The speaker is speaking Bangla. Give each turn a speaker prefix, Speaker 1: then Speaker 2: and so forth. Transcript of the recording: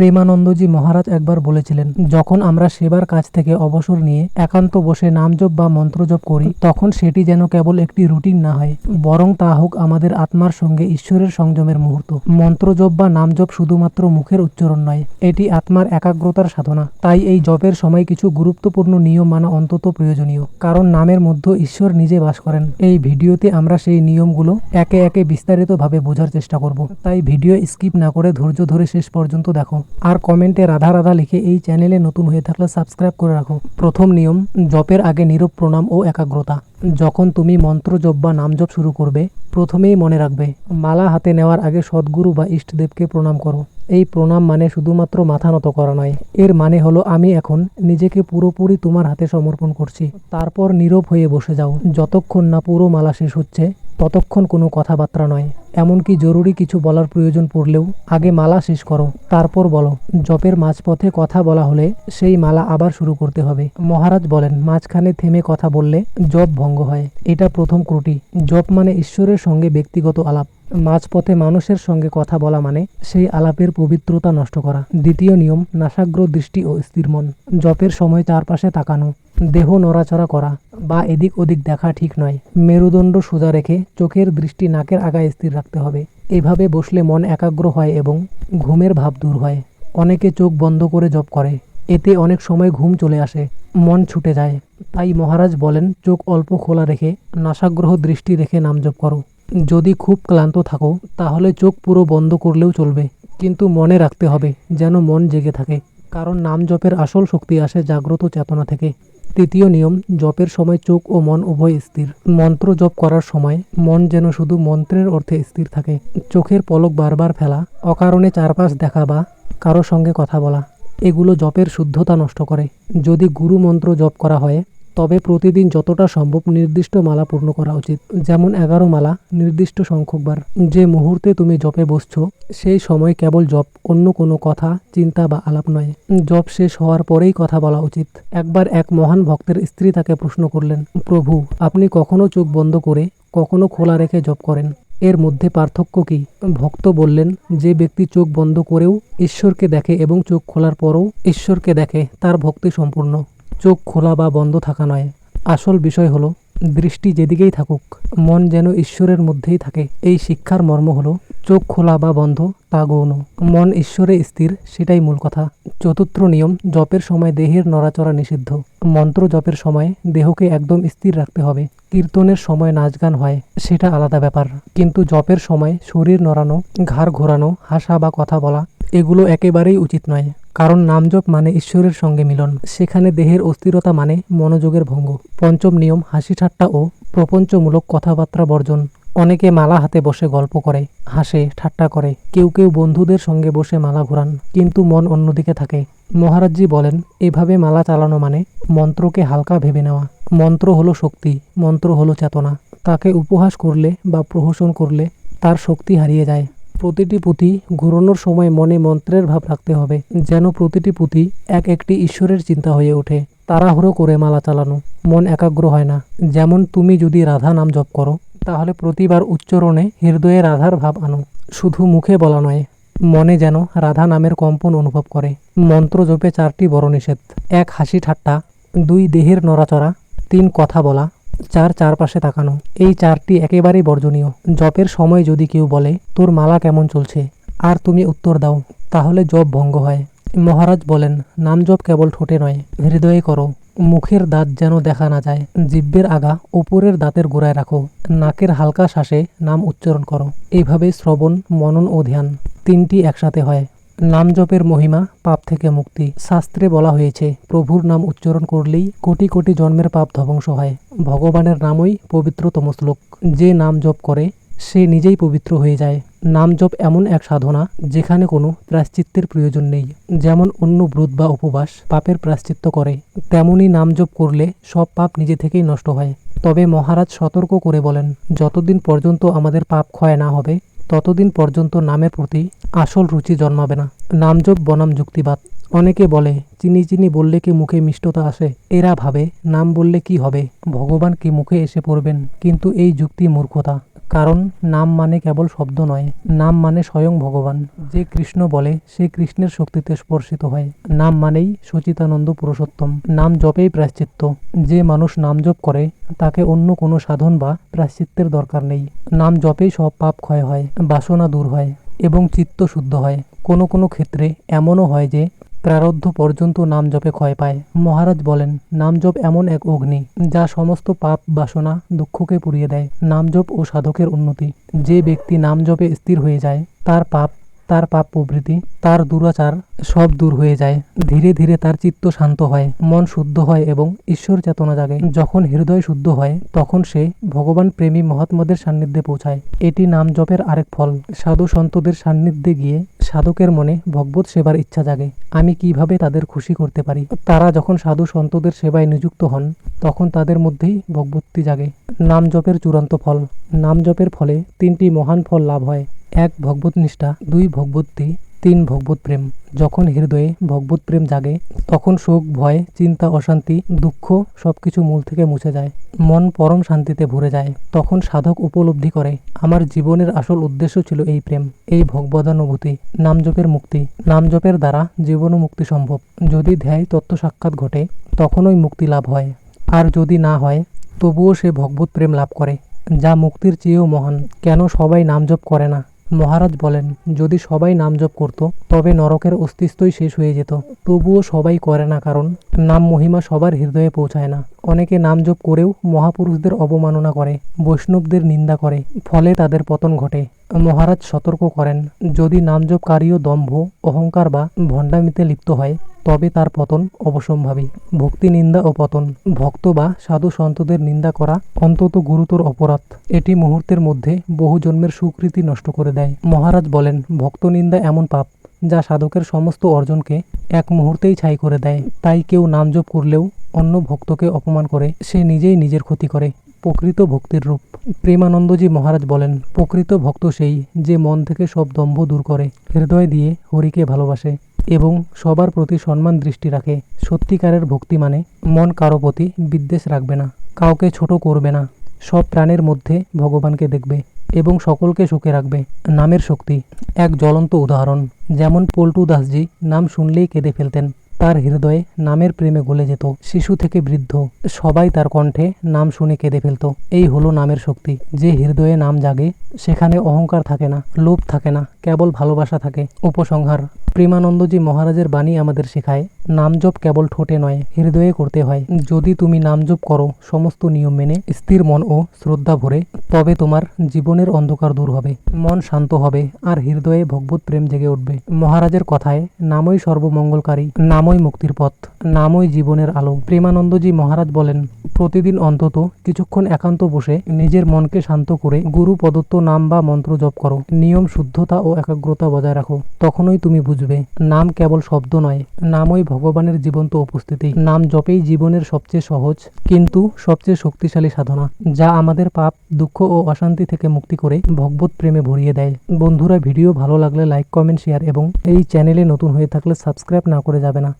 Speaker 1: প্রেমানন্দজি মহারাজ একবার বলেছিলেন, যখন আমরা সেবার কাজ থেকে অবসর নিয়ে একান্ত বসে নামজপ বা মন্ত্রজপ করি, তখন সেটি যেন কেবল একটি রুটিন না হয়, বরং তা হোক আমাদের আত্মার সঙ্গে ঈশ্বরের সংযমের মুহূর্ত। মন্ত্রজপ বা নামজপ শুধুমাত্র মুখের উচ্চারণ নয়, এটি আত্মার একাগ্রতার সাধনা। তাই এই জপের সময় কিছু গুরুত্বপূর্ণ নিয়ম মানা অন্তত প্রয়োজনীয়, কারণ নামের মধ্যে ঈশ্বর নিজে বাস করেন। এই ভিডিওতে আমরা সেই নিয়মগুলো একে একে বিস্তারিতভাবে বোঝার চেষ্টা করব। তাই ভিডিও স্কিপ না করে ধৈর্য ধরে শেষ পর্যন্ত দেখো। আর কমেন্টে রাধা রাধা লিখে এই চ্যানেলে নতুন হয়ে থাকলে সাবস্ক্রাইব করে রাখো। প্রথম নিয়ম, জপের আগে নীরব প্রণাম ও একাগ্রতা। যখন তুমি মন্ত্র জপ বা নাম জপ শুরু করবে, প্রথমেই মনে রাখবে, মালা হাতে নেওয়ার আগে সদ্গুরু বা ইষ্টদেবকে প্রণাম করো। এই প্রণাম মানে শুধুমাত্র মাথা নত করা নয়। এর মানে হলো আমি এখন নিজেকে পুরোপুরি তোমার হাতে সমর্পণ করছি। তারপর নীরব হয়ে বসে যাও। যতক্ষণ না পুরো মালা শেষ হচ্ছে, ততক্ষণ কোনো কথাবার্তা নয়। এমনকি জরুরি কিছু বলার প্রয়োজন পড়লেও আগে মালা শেষ করো, তারপর বলো। জপের মাঝপথে কথা বলা হলে সেই মালা আবার শুরু করতে হবে। মহারাজ বলেন, মাঝখানে থেমে কথা বললে জপ ভঙ্গ হয়। এটা প্রথম ক্রুটি জপ মানে ঈশ্বরের সঙ্গে ব্যক্তিগত আলাপ। মাঝপথে মানুষের সঙ্গে কথা বলা মানে সেই আলাপের পবিত্রতা নষ্ট করা। দ্বিতীয় নিয়ম নাসাগ্র দৃষ্টি ও স্থির মন। জপের সময় চারপাশে তাকানো, দেহ নড়াচড়া করা বা এদিক ওদিক দেখা ঠিক নয়। মেরুদণ্ড সোজা রেখে চোখের দৃষ্টি নাকের আগায় স্থির রাখতে হবে। এভাবে বসলে মন একাগ্র হয় এবং ঘুমের ভাব দূর হয়। অনেকে চোখ বন্ধ করে জপ করে। এতে অনেক সময় ঘুম চলে আসে, মন ছুটে যায়। তাই মহারাজ বলেন, চোখ অল্প খোলা রেখে নাসাগ্রহ দৃষ্টি রেখে নাম জপ করো। যদি খুব ক্লান্ত থাকো, তাহলে চোখ পুরো বন্ধ করলেও চলবে। কিন্তু মনে রাখতে হবে যেন মন জেগে থাকে, কারণ নাম জপের আসল শক্তি আসে জাগ্রত চেতনা থেকে। তৃতীয় নিয়ম, জপের সময় চোখ ও মন উভয় স্থির। মন্ত্র জপ করার সময় মন যেন শুধু মন্ত্রের অর্থে স্থির থাকে। চোখের পলক বারবার ফেলা, অকারণে চারপাশ দেখা বা কারও সঙ্গে কথা বলা, এগুলো জপের শুদ্ধতা নষ্ট করে। যদি গুরু মন্ত্র জপ করা হয় তবে প্রতিদিন যতটা সম্ভব নির্দিষ্ট মালা পূর্ণ করা উচিত। যেমন এগারো মালা, নির্দিষ্ট সংখ্যকবার। যে মুহূর্তে তুমি জপে বসছো, সেই সময় কেবল জপ, অন্য কোনো কথা, চিন্তা বা আলাপ নয়। জপ শেষ হওয়ার পরেই কথা বলা উচিত। একবার এক মহান ভক্তের স্ত্রী তাকে প্রশ্ন করলেন, প্রভু, আপনি কখনো চোখ বন্ধ করে কখনো খোলা রেখে জপ করেন? এর মধ্যে পার্থক্য কি? ভক্ত বললেন, যে ব্যক্তি চোখ বন্ধ করেও ঈশ্বরকে দেখে এবং চোখ খোলার পরও ঈশ্বরকে দেখে, তার ভক্তি সম্পূর্ণ। চোখ খোলা বা বন্ধ থাকা নয়। আসল বিষয় হলো, দৃষ্টি যেদিকেই থাকুক, মন যেন ঈশ্বরের মধ্যেই থাকে। এই শিক্ষার মর্ম হলো, চোখ খোলা বা বন্ধ, তা গৌণ। মন ঈশ্বরে স্থির, সেটাই মূল কথা। চতুর্থ নিয়ম, জপের সময় দেহের নড়াচড়া নিষিদ্ধ। মন্ত্র জপের সময় দেহকে একদম স্থির রাখতে হবে। কীর্তনের সময় নাচ গান হয়, সেটা আলাদা ব্যাপার। কিন্তু জপের সময় শরীর নড়ানো, ঘাড় ঘোরানো, হাসা বা কথা বলা এগুলো একেবারেই উচিত নয়, কারণ নামজপ মানে ঈশ্বরের সঙ্গে মিলন। সেখানে দেহের অস্থিরতা মানে মনোযোগের ভঙ্গ। পঞ্চম নিয়ম, হাসি ঠাট্টা ও প্রপঞ্চমূলক কথাবার্তা বর্জন। অনেকে মালা হাতে বসে গল্প করে, হাসে, ঠাট্টা করে। কেউ কেউ বন্ধুদের সঙ্গে বসে মালা ঘোরান, কিন্তু মন অন্যদিকে থাকে। মহারাজজি বলেন, এভাবে মালা চালানো মানে মন্ত্রকে হালকা ভেবে নেওয়া। মন্ত্র হলো শক্তি, মন্ত্র হলো চেতনা। তাকে উপহাস করলে বা প্রহসন করলে তার শক্তি হারিয়ে যায়। প্রতিটি পুঁথি ঘুরানোর সময় মনে মন্ত্রের ভাব রাখতে হবে, যেন প্রতিটি পুঁথি এক একটি ঈশ্বরের চিন্তা হয়ে ওঠে। তাড়াহুড়ো করে মালা চালানো, মন একাগ্র হয় না। যেমন তুমি যদি রাধা নাম জপ করো, তাহলে প্রতিবার উচ্চারণে হৃদয়ে রাধার ভাব আনো। শুধু মুখে বলা নয়, মনে যেন রাধা নামের কম্পন অনুভব করে। মন্ত্র জপে চারটি বড় নিষেধ এক হাসি ঠাট্টা, দুই দেহের নড়াচড়া, তিন কথা বলা চার চারপাশে তাকানো। এই চারটি একেবারেই বর্জনীয়। জপের সময় যদি কেউ বলে, তোর মালা কেমন চলছে? আর তুমি উত্তর দাও, তাহলে জপ ভঙ্গ হয়। মহারাজ বলেন, নাম জপ কেবল ঠোঁটে নয়, হৃদয়ে করো। মুখের দাঁত যেন দেখা না যায়। জিব্বের আগা ওপরের দাঁতের গোড়ায় রাখো। নাকের হালকা শ্বাসে নাম উচ্চারণ করো। এইভাবে শ্রবণ, মনন ও ধ্যান তিনটি একসাথে হয়। নাম জপের মহিমা, পাপ থেকে মুক্তি। শাস্ত্রে বলা হয়েছে, প্রভুর নাম উচ্চারণ করলেই কোটি কোটি জন্মের পাপ ধ্বংস হয়। ভগবানের নামই পবিত্রতম শ্লোক। যে নাম জপ করে, সে নিজেই পবিত্র হয়ে যায়। নাম জপ এমন এক সাধনা, যেখানে কোনো প্রাশ্চিত্যের প্রয়োজন নেই। যেমন অন্য ব্রত বা উপবাস পাপের প্রায়শ্চিত্ত করে তেমনই নাম জপ করলে সব পাপ নিজে থেকেই নষ্ট হয়। তবে মহারাজ সতর্ক করে বলেন, যতদিন পর্যন্ত আমাদের পাপ ক্ষয় না হবে ততদিন পর্যন্ত নামের প্রতি আসল রুচি জন্মাবে না। নামযোগ বনাম যুক্তিবাদ। অনেকে বলে, চিনি চিনি বললে কি মুখে মিষ্টতা আসে? এরা ভাবে, নাম বললে কি হবে? ভগবান কি মুখে এসে পড়বেন? কিন্তু এই যুক্তি মূর্খতা। কারণ, নাম মানে কেবল শব্দ নয়। নাম মানে স্বয়ং ভগবান। যে কৃষ্ণ বলে, সে কৃষ্ণের শক্তিতে স্পর্শিত হয়। নাম মানেই সচিতানন্দ পুরুষোত্তম। নাম জপেই প্রায়শ্চিত্ত। যে মানুষ নাম জপ করে, তাকে অন্য কোনো সাধন বা প্রায়শ্চিত্তের দরকার নেই। নাম জপেই সব পাপ ক্ষয় হয়, বাসনা দূর হয় এবং চিত্ত শুদ্ধ হয়। কোনো কোনো ক্ষেত্রে এমনও হয় যে প্রারব্ধ পর্যন্ত নাম জপে ক্ষয় পায়। মহারাজ বলেন নাম জপ এমন এক অগ্নি, যা সমস্ত পাপ, বাসনা, দুঃখকে পুড়িয়ে দেয়। নাম জপ ও সাধকের উন্নতি। যে ব্যক্তি নাম জপে স্থির হয়ে যায়, তার পাপ তার পাপ প্রবৃত্তি তার দুরাচার সব দূর হয়ে যায়। ধীরে ধীরে তার চিত্ত শান্ত হয়, মন শুদ্ধ হয় এবং ঈশ্বর চেতনা জাগে। যখন হৃদয় শুদ্ধ হয়, তখন সে ভগবান প্রেমী মহাত্মাদের সান্নিধ্যে পৌঁছায়। এটি নাম জপের আরেক ফল। সাধু সন্তদের সান্নিধ্যে গিয়ে সাধকের মনে ভগবত সেবার ইচ্ছা জাগে। আমি কীভাবে তাদের খুশি করতে পারি? তারা যখন সাধু সন্তদের সেবায় নিযুক্ত হন, তখন তাদের মধ্যেই ভগবতী জাগে। নাম জপের চূড়ান্ত ফল। নাম জপের ফলে তিনটি মহান ফল লাভ হয়। এক ভগবত নিষ্ঠা, দুই ভগবতী, তিন ভগবত প্রেম। যখন হৃদয়ে ভগবত প্রেম জাগে, তখন শোক ভয়, চিন্তা, অশান্তি, দুঃখ সবকিছু মূল থেকে মুছে যায়। মন পরম শান্তিতে ভরে যায়। তখন সাধক উপলব্ধি করে, আমার জীবনের আসল উদ্দেশ্য ছিল এই প্রেম, এই ভগবদানুভূতি, নামজপের মুক্তি। নামজপের দ্বারা জীবন মুক্তি সম্ভব। যদি ধ্যায় তত্ত্ব সাক্ষাৎ ঘটে, তখনই মুক্তি লাভ হয়। আর যদি না হয়, তবুও সে ভগবত প্রেম লাভ করে। যা মুক্তির চেয়েও মহান। কেন সবাই নামজপ করে না? মহারাজ বলেন, যদি সবাই নাম জপ করত, তবে নরকের অস্তিত্বই শেষ হয়ে যেত। তবুও সবাই করে না, কারণ নাম মহিমা সবার হৃদয়ে পৌঁছায় না। অনেকে নাম জপ করেও মহাপুরুষদের অবমাননা করে, বৈষ্ণবদের নিন্দা করে, ফলে তাদের পতন ঘটে। মহারাজ সতর্ক করেন, যদি নাম নামজপকারীও দম্ভ, অহংকার বা ভণ্ডামিতে লিপ্ত হয় তবে তার পতন অবশ্যম্ভাবী ভক্তি নিন্দা ও পতন। ভক্ত বা সাধু সন্তদের নিন্দা করা অন্তত গুরুতর অপরাধ। এটি মুহূর্তের মধ্যে বহু জন্মের সুকৃতি নষ্ট করে দেয়। মহারাজ বলেন, ভক্ত নিন্দা এমন পাপ, যা সাধকের সমস্ত অর্জনকে এক মুহূর্তেই ছাই করে দেয়। তাই কেউ নামজপ করলেও অন্য ভক্তকে অপমান করে, সে নিজেই নিজের ক্ষতি করে। প্রকৃত ভক্তির রূপ। প্রেমানন্দজি মহারাজ বলেন, প্রকৃত ভক্ত সেই যে মন থেকে সব দম্ভ দূর করে, হৃদয় দিয়ে হরিকে ভালোবাসে। এবং সবার প্রতি সম্মান দৃষ্টি রাখে। সত্যিকারের ভক্তি মানে মন কারও প্রতি বিদ্বেষ রাখবে না, কাউকে ছোট করবে না। সব প্রাণের মধ্যে ভগবানকে দেখবে এবং সকলকে সুখে রাখবে। নামের শক্তি, এক জ্বলন্ত উদাহরণ। যেমন পল্টু দাসজি নাম শুনলেই কেঁদে ফেলতেন। তার হৃদয়ে নামের প্রেমে গলে যেত। শিশু থেকে বৃদ্ধ, সবাই তার কণ্ঠে নাম শুনে কেঁদে ফেলত। এই হলো নামের শক্তি। যে হৃদয়ে নাম জাগে, সেখানে অহংকার থাকে না, লোভ থাকে না, কেবল ভালোবাসা থাকে। উপসংহার। প্রেমানন্দজি মহারাজের বাণী আমাদের শেখায়, নামজপ কেবল ঠোঁটে নয়, হৃদয়ে করতে হয়। যদি তুমি নামজপ করো, সমস্ত নিয়ম মেনে, স্থির মন ও শ্রদ্ধা ভরে, তবে তোমার জীবনের অন্ধকার দূর হবে। মন শান্ত হবে, আর হৃদয়ে ভগবত প্রেম জেগে উঠবে। মহারাজের কথায়, নামই সর্বমঙ্গলকারী। নামই মুক্তির পথ, নামই জীবনের আলো। প্রেমানন্দজি মহারাজ বলেন, প্রতিদিন অন্তত কিছুক্ষণ একান্ত বসে নিজের মনকে শান্ত করে গুরু প্রদত্ত নাম বা মন্ত্র জপ করো। নিয়ম শুদ্ধতা ও একাগ্রতা বজায় রাখো। তখনই তুমি বুঝবে, নাম কেবল শব্দ নয়, নামই ভগবানের জীবন্ত উপস্থিতি। নাম জপেই জীবনের সবচেয়ে সহজ, কিন্তু সবচেয়ে শক্তিশালী সাধনা, যা আমাদের পাপ, দুঃখ ও অশান্তি থেকে মুক্তি করে ভগবত প্রেমে ভরিয়ে দেয়। বন্ধুরা, ভিডিও ভালো লাগলে লাইক, কমেন্ট, শেয়ার এবং এই চ্যানেলে নতুন হয়ে থাকলে সাবস্ক্রাইব না করে যাবে না।